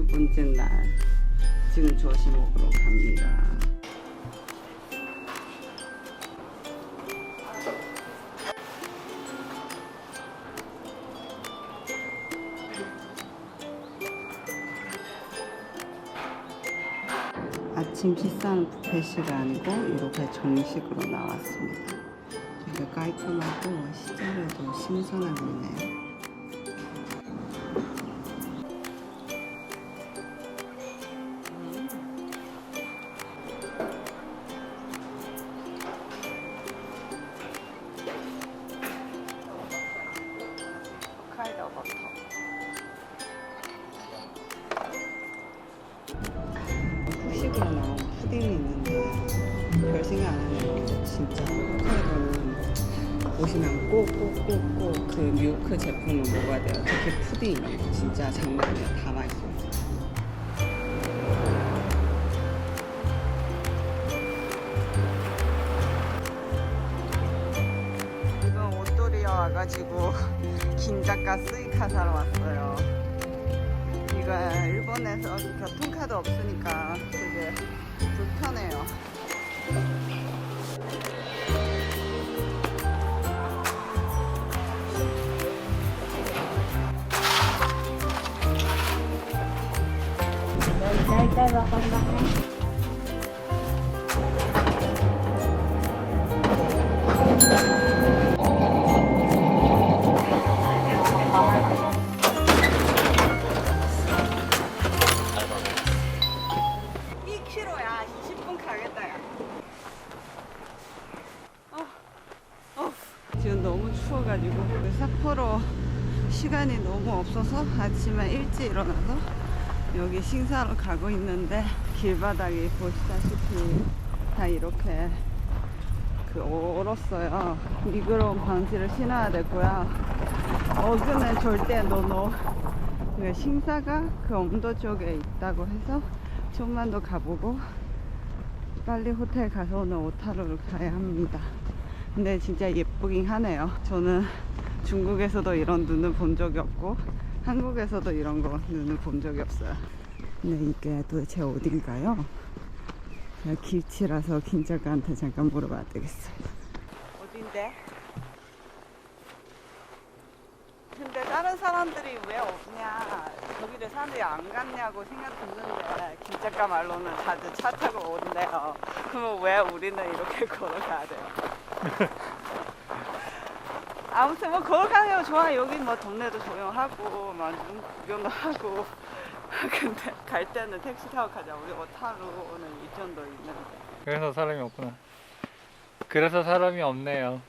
두 번째 날 지금 먹으러 갑니다. 아침 식사는 뷔페식 아니고 이렇게 정식으로 나왔습니다. 되게 깔끔하고 시절에도 신선해 보이네요. 오시면 꼭꼭꼭꼭 그 밀크 제품을 먹어야 돼요. 특히 푸딩 진짜 장난 아니에요. 다 맛있어요. 지금 옷돌이에 와가지고 긴작가 스이카 사러 왔어요. 이거 일본에서 교통카드 없으니까 되게 불편해요. 이 km야 10분 가겠다 야. 어, 어. 지금 너무 추워가지고 그 삿포로 시간이 너무 없어서 아침에 일찍 일어나서 여기 신사로 가고 있는데 길바닥이 보시다시피 다 이렇게 그 얼었어요. 미끄러운 방지를 신어야 되고요. 어그는 절대 노노. 그 신사가 그 언더 쪽에 있다고 해서 좀만 더 가보고 빨리 호텔 가서 오늘 오타로를 가야 합니다. 근데 진짜 예쁘긴 하네요. 저는 중국에서도 이런 눈을 본 적이 없고 한국에서도 이런 거 눈을 본 적이 없어요. 근데 이게 도대체 어딘가요? 제가 길치라서 김작가한테 잠깐 물어봐야 되겠어요. 어딘데? 근데 다른 사람들이 왜 없냐 저기를 사람들이 안 갔냐고 생각했는데 김작가 말로는 다들 차 타고 온대요 그러면 왜 우리는 이렇게 걸어가야 돼요 아무튼 뭐 걸어가는 거 좋아. 여기 뭐 동네도 조용하고 막눈 구경도 하고. 근데 갈 때는 택시 타고 가자. 우리 오타루는 이전도 있는데. 그래서 사람이 없구나. 그래서 사람이 없네요.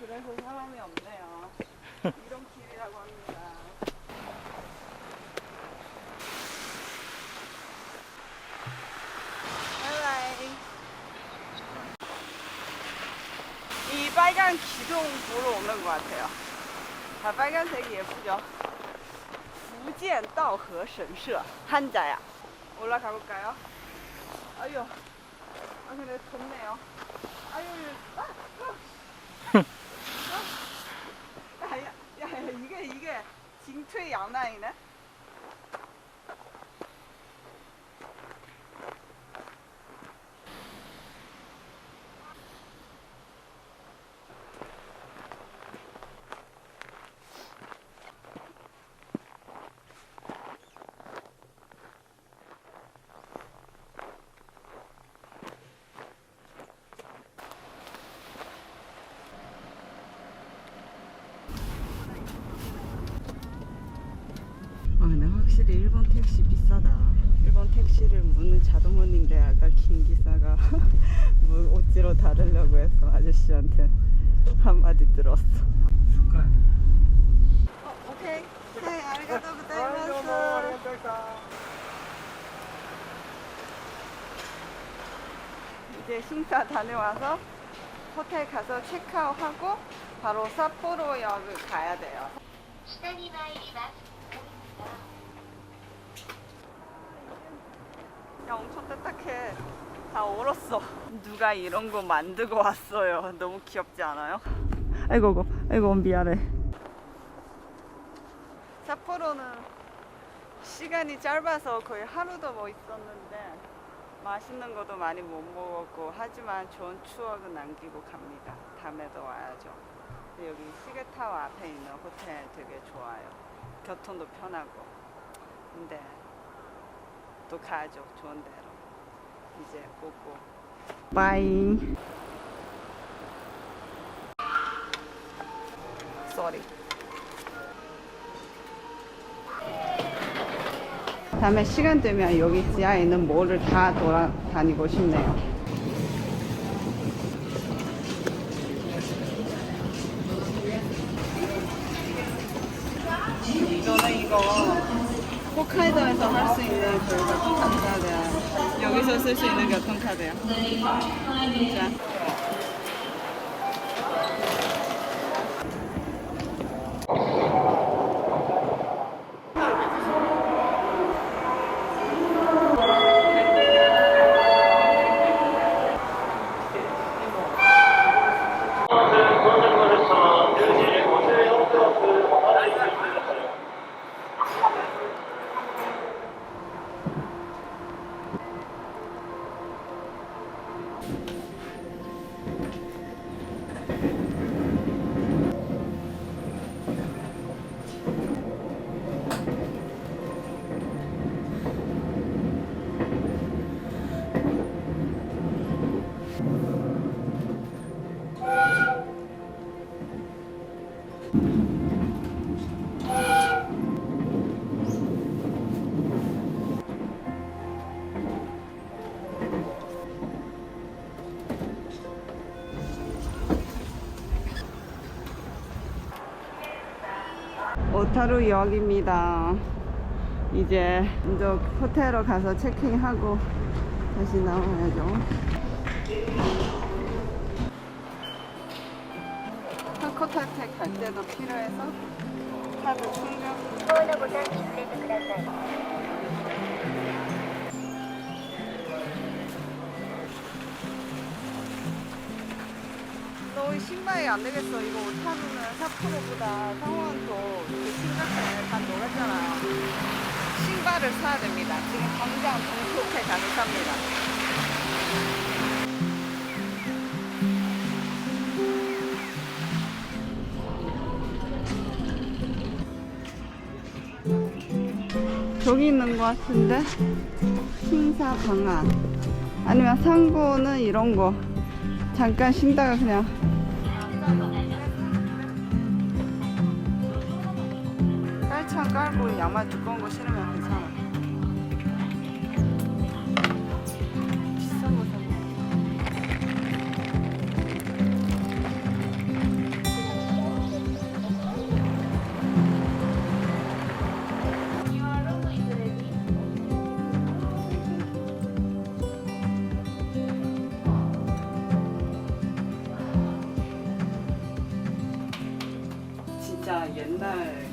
그래서 사람이 없네요 이런 길이라고 합니다 바이바이 이 지종 보러 오는 것 같아요. 아, 빨간색이 예쁘죠? 무지엔다오허神社 한자야. 올라가 볼까요? 아유, 아 근데 덥네요. 아유, 아, 아, 아. 야, 야, 야, 이게 이게 징퇴 양난이네. 문을 자동문인데 아까 김 기사가 물 옷지로 다르려고 해서 아저씨한테 한마디 들었어. 축하해. 어, 오케이. 네, 아리가또 부탁드립니다. 이제 심사 다녀와서 호텔 가서 체크아웃하고 바로 삿포로역을 가야 돼요. 시다니바이 리바스입니다. 야 엄청 딱딱해 다 얼었어 누가 이런 거 만들고 왔어요 너무 귀엽지 않아요? 아이고 아이고 아이고 미안해 삿포로는 시간이 짧아서 거의 하루도 못 있었는데 맛있는 것도 많이 못 먹었고 하지만 좋은 추억은 남기고 갑니다. 다음에도 와야죠. 여기 시계타워 앞에 있는 호텔 되게 좋아요. 교통도 편하고. 근데 또 가야죠. 좋은 데로. 이제 고고. 바이. 쏘리. 다음에 시간 되면 여기 지하에 있는 몰을 다 돌아다니고 싶네요. 저는 이거 홋카이도에서 할 수 있는 그 교통카드 여기서 쓸 수 있는 교통카드요. 자. 오타루역입니다. 이제 이제 호텔로 가서 체킹하고 다시 나와야죠. 하코타테 갈 때도 필요해서 카드 충전. 신발이 안 되겠어. 이거 오타루는 사포로보다 상황은 더 심각해. 다 놀았잖아요. 신발을 사야 됩니다. 지금 당장 동토에 가서 삽니다. 저기 있는 것 같은데 신사 방안 아니면 상고는 이런 거 잠깐 쉰다가 그냥 양말 두꺼운 거 신으면 괜찮아 비싼 거 사. 진짜 옛날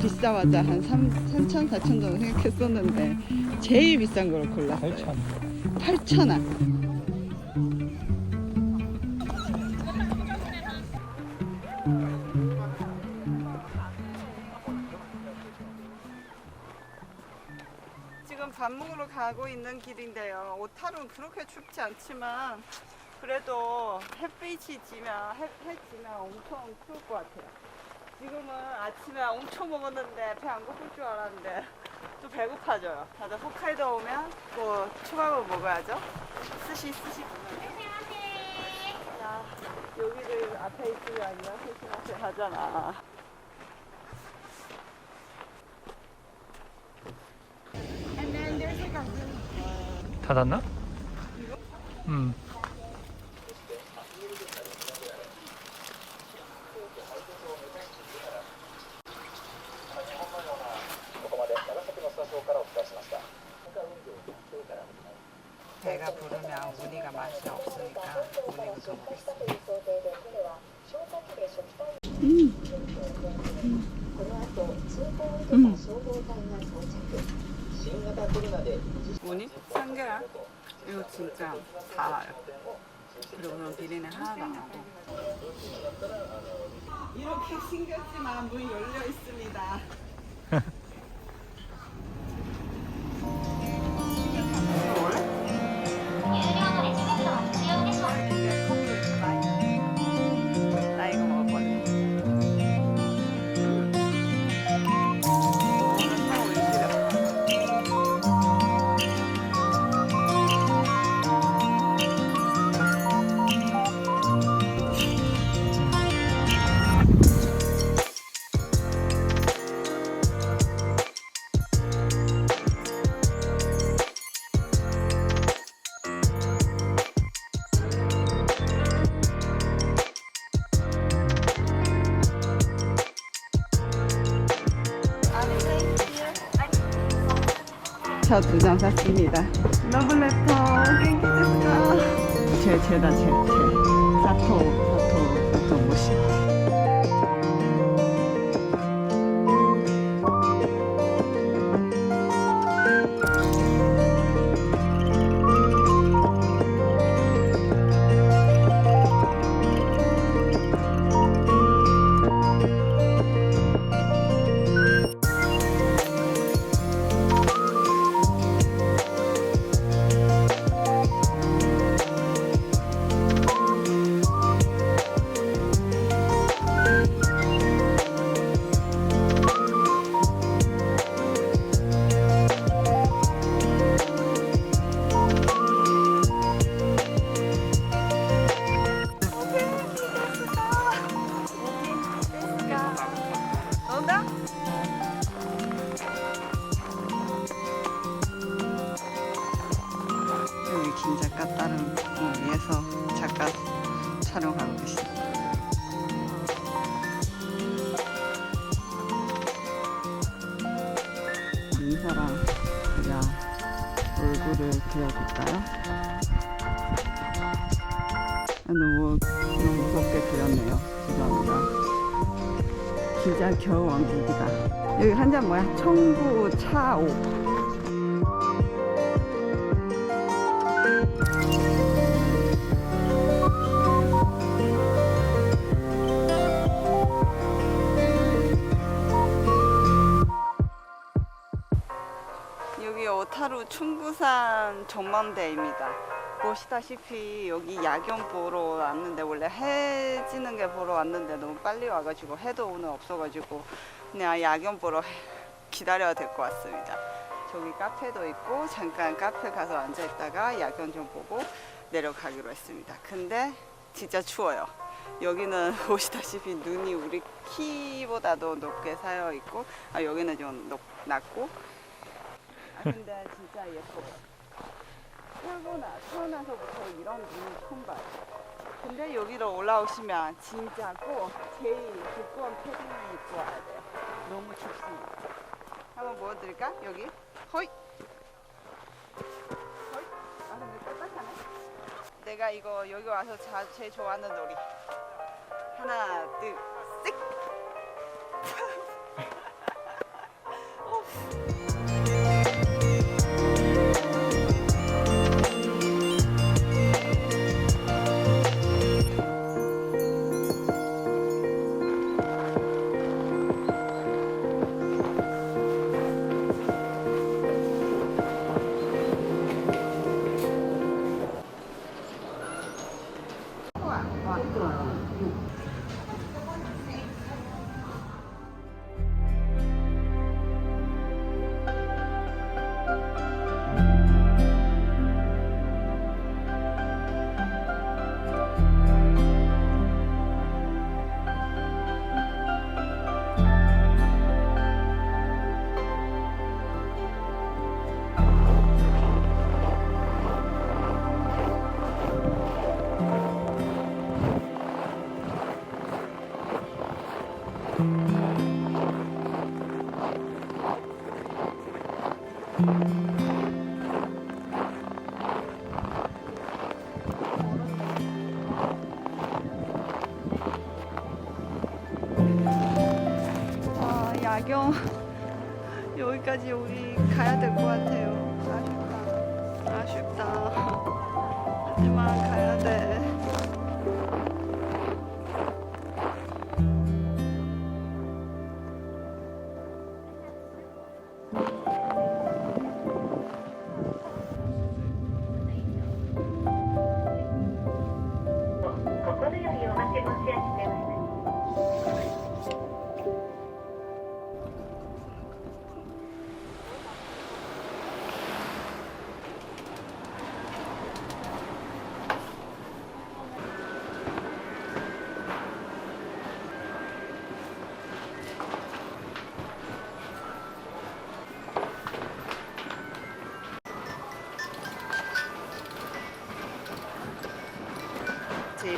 듣자마자 한 3, 3천, 4천 정도 생각했었는데 제일 비싼 걸 골랐어요. 8천. 8천 원. 지금 밥 먹으러 가고 있는 길인데요. 오타루는 그렇게 춥지 않지만 그래도 햇빛이 지면 해, 해 지면 엄청 추울 것 같아요. 지금은 아침에 엄청 먹었는데 배 안 고플 줄 알았는데 또 배고파져요. 다들 홋카이도 오면 뭐 초밥을 먹어야죠. 스시 스시. 야 여기를 앞에 있으면 아니라 스시 앞에 가잖아. 닫았나? 음. 배가 부르면 무늬가 맛이 없으니까 무늬? 삼계야? 이거 진짜 달아요. 그리고 그런 비린내 하나도 안 나고. 이렇게 신기하지만 문이 열려 있습니다. 저두장 샀습니다. 러블레터 땡기 됐다. 제 제다 제 제. 사토 사토 사토 모시. 죄송합니다. 기자 겨우 왕국이다. 여기 한 잔 뭐야? 청구 차오. 여기 오타루 충구산 전망대입니다. 보시다시피 여기 야경 보러 왔는데 원래 해 지는 게 보러 왔는데 너무 빨리 와가지고 해도 오늘 없어가지고 그냥 야경 보러 기다려야 될 것 같습니다. 저기 카페도 있고 잠깐 카페 가서 앉아 있다가 야경 좀 보고 내려가기로 했습니다. 근데 진짜 추워요. 여기는 보시다시피 눈이 우리 키보다도 높게 쌓여 있고 아 여기는 좀 높, 낮고 아 근데 진짜 예뻐요. 태어나 태어나서부터 이런 눈을 처음 봐요. 근데 여기로 올라오시면 진짜 꼭 제일 두꺼운 패딩 입고 와야 돼요. 너무 춥습니다. 한번 보여드릴까? 여기 허이 허이 아 근데 딱딱하네. 내가 이거 여기 와서 자, 제일 좋아하는 놀이 하나 둘 셋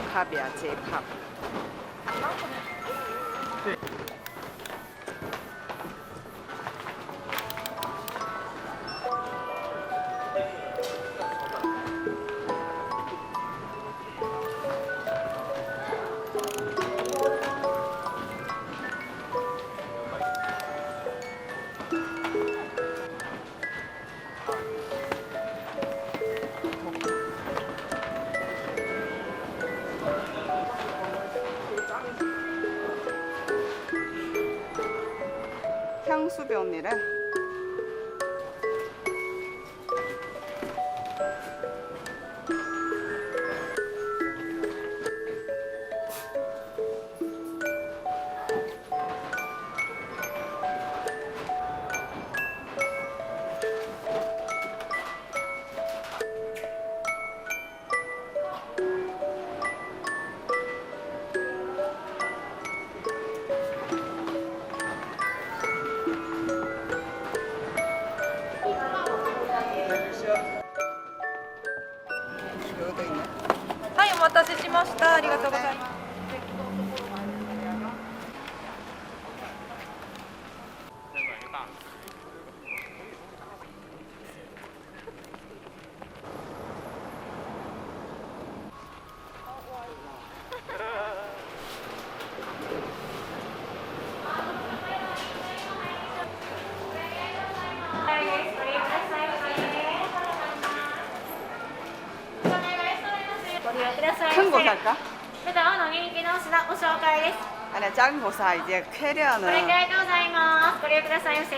J-팝이야, 待たせしました。ありがとうございます。아니 작은 거 사. 이제 これく 캐리어는 らいでございます。ご利用くださいませ。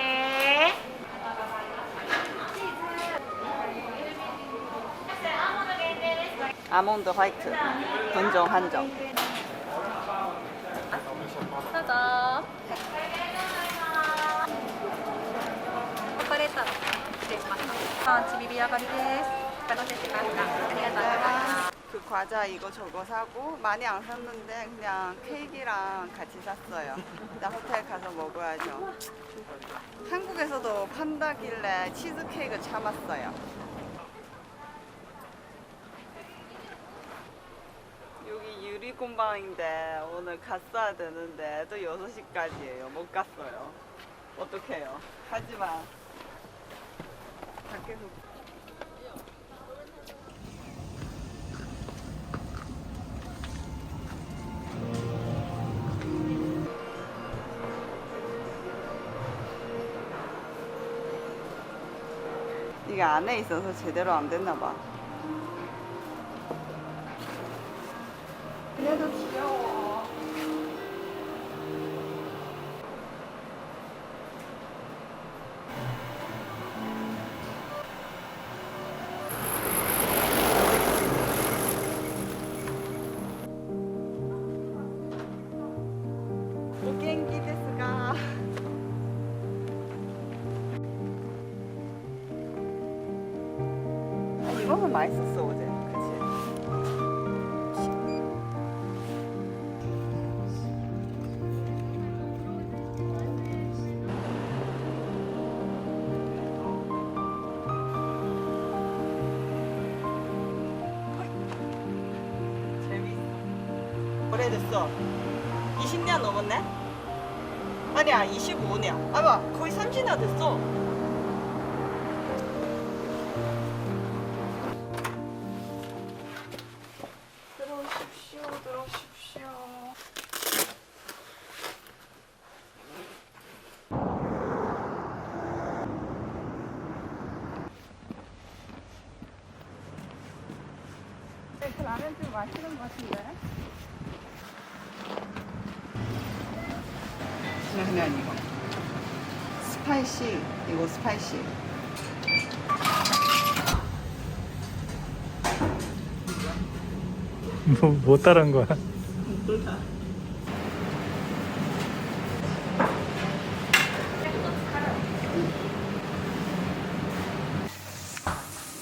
아몬드 화이트 건정 한정. どうぞ。チョコレート失礼しました。あ、ちびび上がりです。お待たせしました。ありがとうございます。 그 과자 이거 저거 사고 많이 안 샀는데 그냥 케이크랑 같이 샀어요. 나 호텔 가서 먹어야죠. 한국에서도 판다길래 치즈 케이크 참았어요. 여기 유리공방인데 오늘 갔어야 되는데 또 6시까지예요. 못 갔어요. 어떡해요. 하지만 밖에서 이게 안에 있어서 제대로 안 됐나 봐. 그래도 귀여워. 아, 이거는 맛있었어 어제. 그치? 오래됐어. 20년 넘었네? 아니야 25년 아봐 라면 좀 맛있는 것 같은데? 그냥 이거. 스파이시, 이거 스파이시. 뭐, 뭐 따른 거야?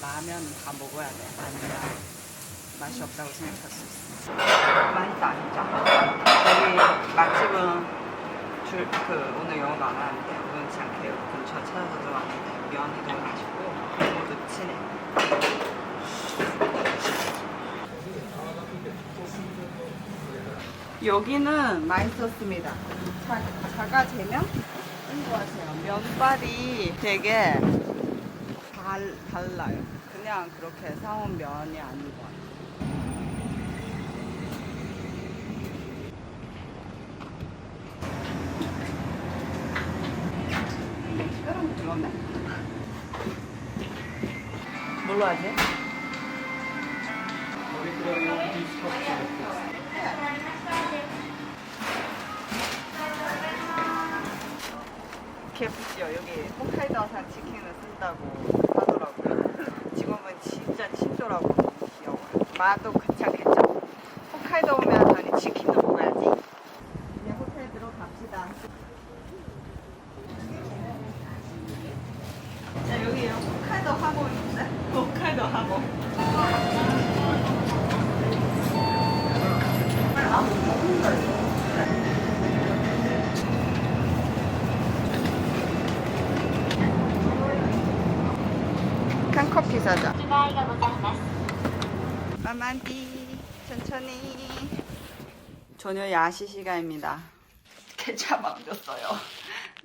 라면 다 먹어야 돼. 아니면 없다고 생각할 수 있어. 맛있다, 아니죠? 여기 맛집은 줄, 그, 오늘 영어도 안 하는데, 우연치 않게 근처 찾아서 들어왔는데, 면이 맛있고, 모두 진해. 여기는 맛있었습니다. 자, 자가 제면? 면발이 되게 달, 달라요. 그냥 그렇게 사온 면이 것 আছে। 자자. 마만디 천천히. 전혀 야식 시간입니다. 개차 망졌어요.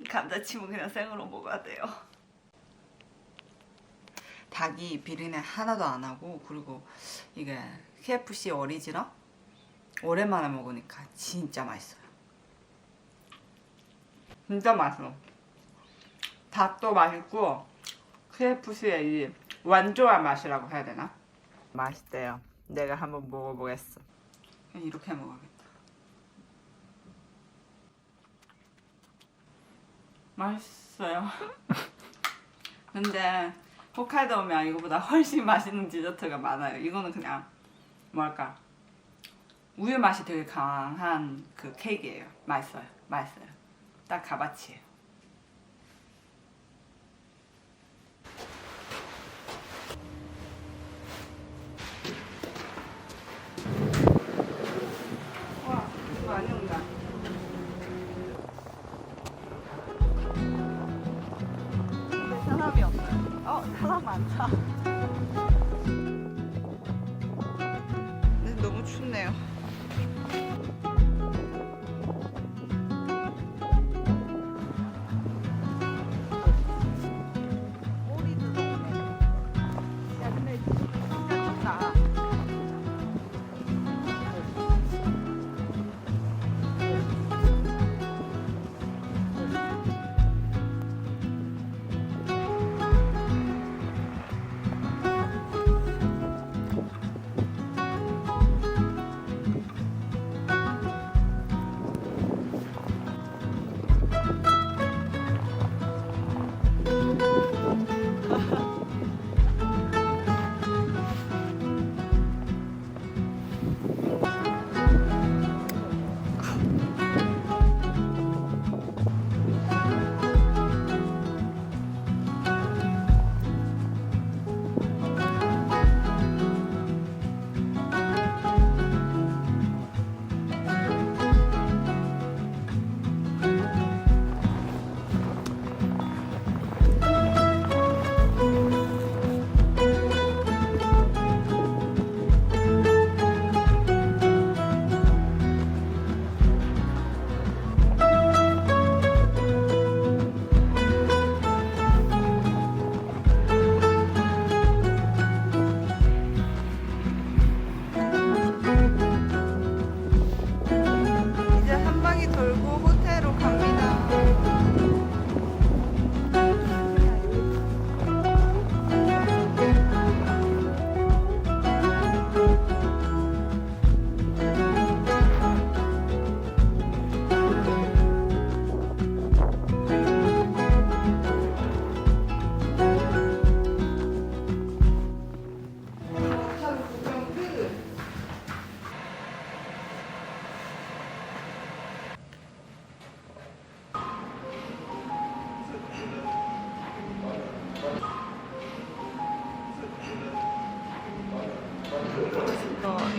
감자찜은 그냥 생으로 먹어야 돼요. 닭이 비린내 하나도 안 하고 그리고 이게 KFC 어리지라 오랜만에 먹으니까 진짜 맛있어요. 진짜 맛있어. 닭도 맛있고 KFC의 이 완조한 맛이라고 해야 되나? 맛있대요. 내가 한번 먹어보겠어. 그냥 이렇게 먹어야겠다. 맛있어요. 근데 홋카이도 오면 이거보다 훨씬 맛있는 디저트가 많아요. 이거는 그냥 뭐랄까 우유 맛이 되게 강한 그 케이크예요. 맛있어요. 맛있어요. 딱 가바치예요.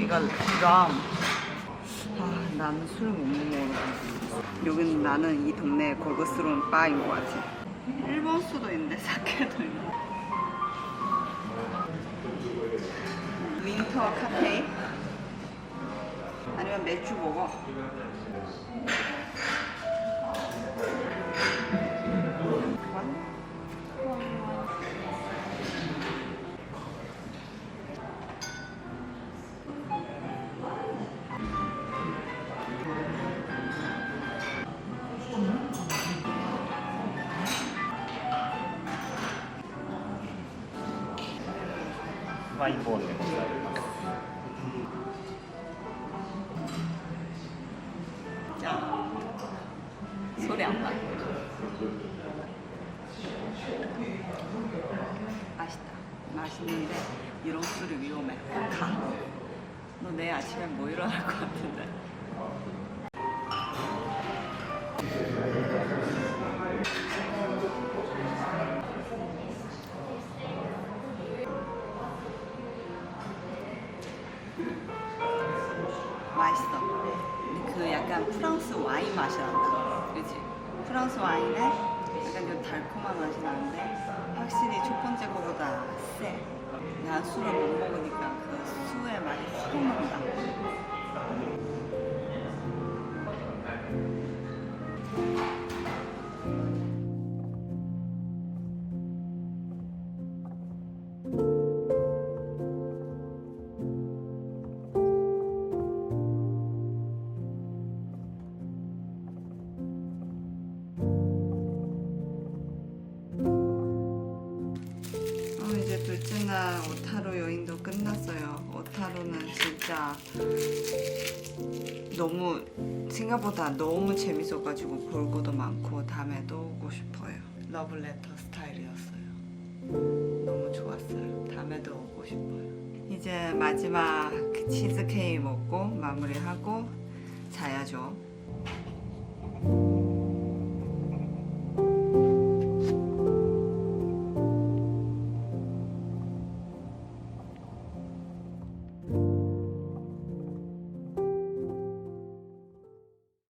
이건 럼. 아, 나는 술을 못 먹어. 여기는 나는 이 동네 골고스러운 바인 것 같아. 일본 수도 있는데 사케도 있네. 윈터 카페. 아니면 맥주 먹어. 맛있다. 맛있는데 이런 술이 위험해. 가. 너 내일 아침에 뭐 일어날 것 같은데? 와인 맛이 난다. 그지? 프랑스 와인에 약간 좀 달콤한 맛이 나는데 확실히 첫 번째 거보다 세. 난 술을 못 먹으니까 그 수의 맛이 확 난다. 너무 생각보다 너무 재밌어가지고 볼 것도 많고 다음에도 오고 싶어요. 러블레터 스타일이었어요. 너무 좋았어요. 다음에도 오고 싶어요. 이제 마지막 치즈 케이크 먹고 마무리하고 자야죠.